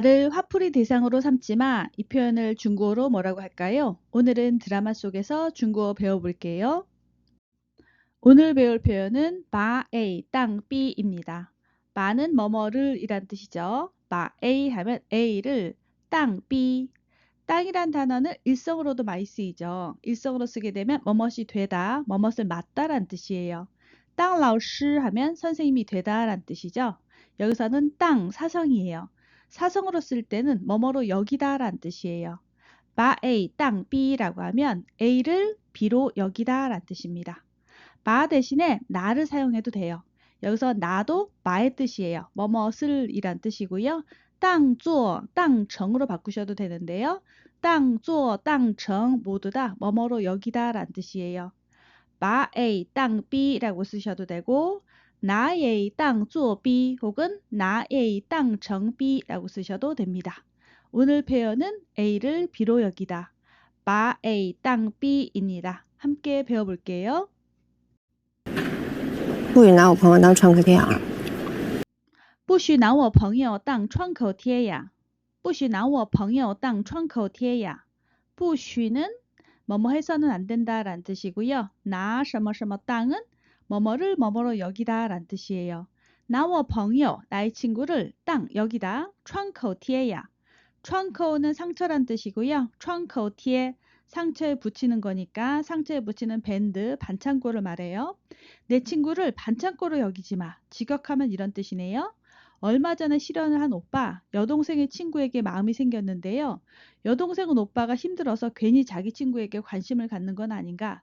나를 화풀이 대상으로 삼지마 이 표현을 중국어로 뭐라고 할까요? 오늘은 드라마 속에서 중국어 배워볼게요. 오늘 배울 표현은 바 A 땅 B입니다. 바는 뭐뭐를 이란 뜻이죠. 바 A 하면 A를 땅 B 땅이란 단어는 일성으로도 많이 쓰이죠. 일성으로 쓰게 되면 뭐뭇이 되다, 뭐뭇을 맞다란 뜻이에요. 땅 라오시 하면 선생님이 되다란 뜻이죠. 여기서는 땅 사성이에요. 사성으로 쓸 때는 뭐뭐로 여기다란 뜻이에요. 바 A 땅 B라고 하면 A를 B로 여기다란 뜻입니다. 바 대신에 나를 사용해도 돼요. 여기서 나도 바의 뜻이에요. 뭐뭇을 이란 뜻이고요. 땅, 做, 땅, 정으로 바꾸셔도 되는데요. 땅, 做, 땅, 정 모두 다 뭐뭐로 여기다 란 뜻이에요. 바 A, 땅 B라고 쓰셔도 되고 나 A, 땅, 做 B 혹은 나 A, 땅, 정 B라고 쓰셔도 됩니다. 오늘 표현은 A를 B로 여기다. 바 A, 땅 B입니다. 함께 배워볼게요. 不许拿我朋友当创可贴啊！不许拿我朋友当窗口贴呀！不许拿我朋友当窗口贴呀！不许는 뭐뭐 해서는 안 된다란 뜻이고요. 나 什么什么 땅은 뭐뭐를 뭐뭐로 여기다 란 뜻이에요. 나와 벙요 나의 친구를 땅 여기다 트렁크 뒤에야. 트렁크는 상처란 뜻이고요. 트렁크 뒤에 상처에 붙이는 거니까 상처에 붙이는 밴드 반창고를 말해요. 내 친구를 반창고로 여기지 마. 직역하면 이런 뜻이네요. 얼마 전에 실연을 한 오빠, 여동생의 친구에게 마음이 생겼는데요. 여동생은 오빠가 힘들어서 괜히 자기 친구에게 관심을 갖는 건 아닌가.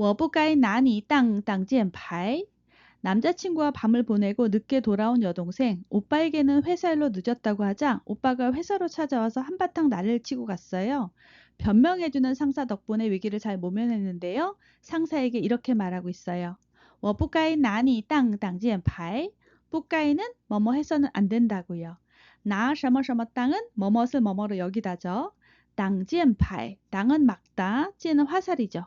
워부가이 나니 땅 땅지엔 발. 남자친구와 밤을 보내고 늦게 돌아온 여동생, 오빠에게는 회사 일로 늦었다고 하자 오빠가 회사로 찾아와서 한바탕 날을 치고 갔어요. 변명해주는 상사 덕분에 위기를 잘 모면했는데요. 상사에게 이렇게 말하고 있어요. 워부가이 나니 땅 땅지엔 발. 뿌까이는 뭐뭐 해서는 안 된다고요. 나 셔머셔머 땅은 뭐뭇을 뭐뭐로 여기다죠. 땅지엔 발. 땅은 막다. 찌는 화살이죠.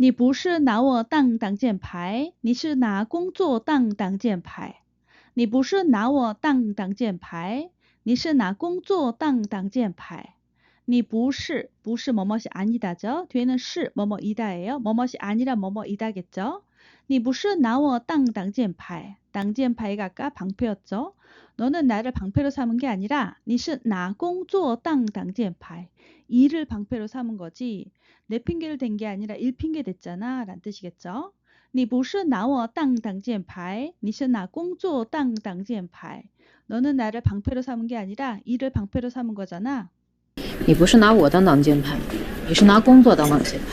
你不是拿我当挡箭牌，你是拿工作当挡箭牌。你不是拿我当挡箭牌，你是拿工作当挡箭牌。你不是不是뭐뭇이 아니다죠. 뒤에는 是 뭐뭐이다예요. 뭐뭇이 아니라 뭐뭐이다겠죠. 你不是拿我当挡箭牌.挡箭牌가 아까 방패였죠. 너는 나를 방패로 삼은 게 아니라 你是拿工作当挡箭牌. 일을 방패로 삼은 거지. 내 핑계를 댄 게 아니라 일 핑계 댔잖아. 라는 뜻이겠죠. 你不是拿我当挡箭牌,你是拿工作当挡箭牌. 너는 나를 방패로 삼은 게 아니라 일을 방패로 삼은 거잖아. 你不是拿我当挡箭牌，你是拿工作当挡箭牌。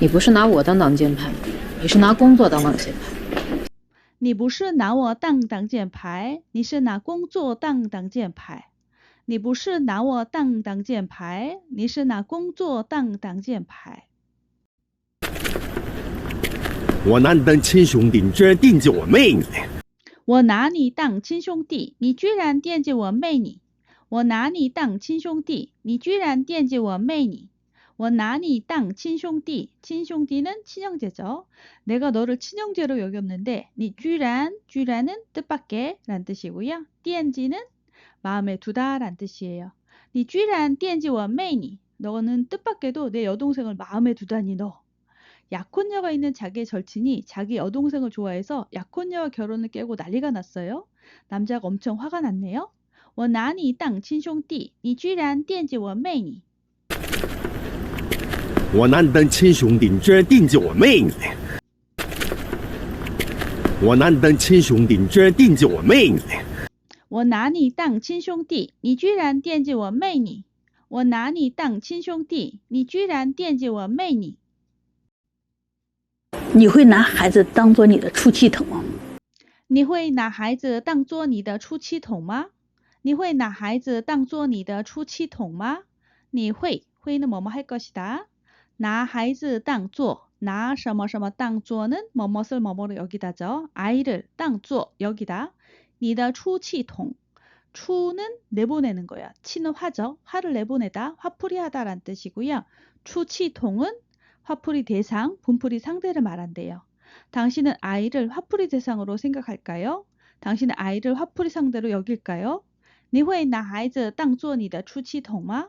你不是拿我当挡箭牌， 你是拿工作当挡箭牌。你不是拿我当挡箭牌，你是拿工作当挡箭牌。你不是拿我当挡箭牌，你是拿工作当挡箭牌。我拿你当亲兄弟，你居然惦记我妹你！我拿你当亲兄弟，你居然惦记我妹你。我拿你当亲兄弟，你居然惦记我妹你。 我拿你当亲兄弟，亲兄弟는친형제죠 내가 너를 친형제로 여겼는데, 니居然,居然은 뜻밖의 란 뜻이고요. 惦记는 마음에 두다 란 뜻이에요. 니居然 惦记我妹你. 너는 뜻밖에도 내 여동생을 마음에 두다니 너. 약혼녀가 있는 자기의 절친이 자기 여동생을 좋아해서 약혼녀와 결혼을 깨고 난리가 났어요. 남자가 엄청 화가 났네요. 我拿你当亲兄弟，你居然惦记我妹你。 我拿你当亲兄弟，你居然惦记我妹你！我拿你当亲兄弟，你居然惦记我妹你！我拿你当亲兄弟，你居然惦记我妹你！我拿你当亲兄弟，你居然惦记我妹你！你会拿孩子当做你的出气筒吗？你会拿孩子当做你的出气筒吗？你会拿孩子当做你的出气筒吗？你会会那么还搞啥？ 다拿孩子当做拿什么什么当做는뭐뭇을뭐뭐로여기다죠아이를땅줘여기다你的出气筒추는 내보내는 거야. 치는 화죠. 화를 내보내다, 화풀이 하다란 뜻이고요. 추치통은 화풀이 대상, 분풀이 상대를 말한대요. 당신은 아이를 화풀이 대상으로 생각할까요? 당신은 아이를 화풀이 상대로 여길까요? 你会拿孩子当做你的出气筒吗？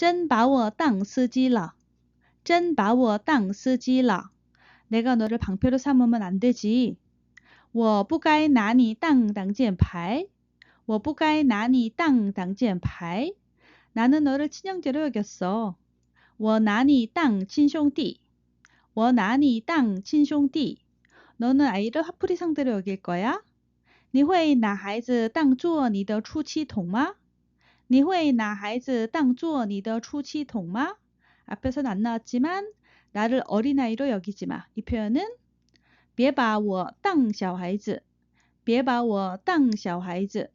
真把我当司机了.真把我当司机了. 내가 너를 방패로 삼으면 안 되지. 我不该拿你当挡箭牌.我不该拿你当挡箭牌. 나는 너를 친형제로 여겼어. 我拿你当亲兄弟.我拿你当亲兄弟. 너는 아이를 화풀이 상대로 여길 거야? 你会拿孩子当做你的出气筒吗？ 你会拿孩子当做你的出气筒吗？앞에서는안나왔지만나를어린아이로여기지마이표현은别把我当小孩子，别把我当小孩子。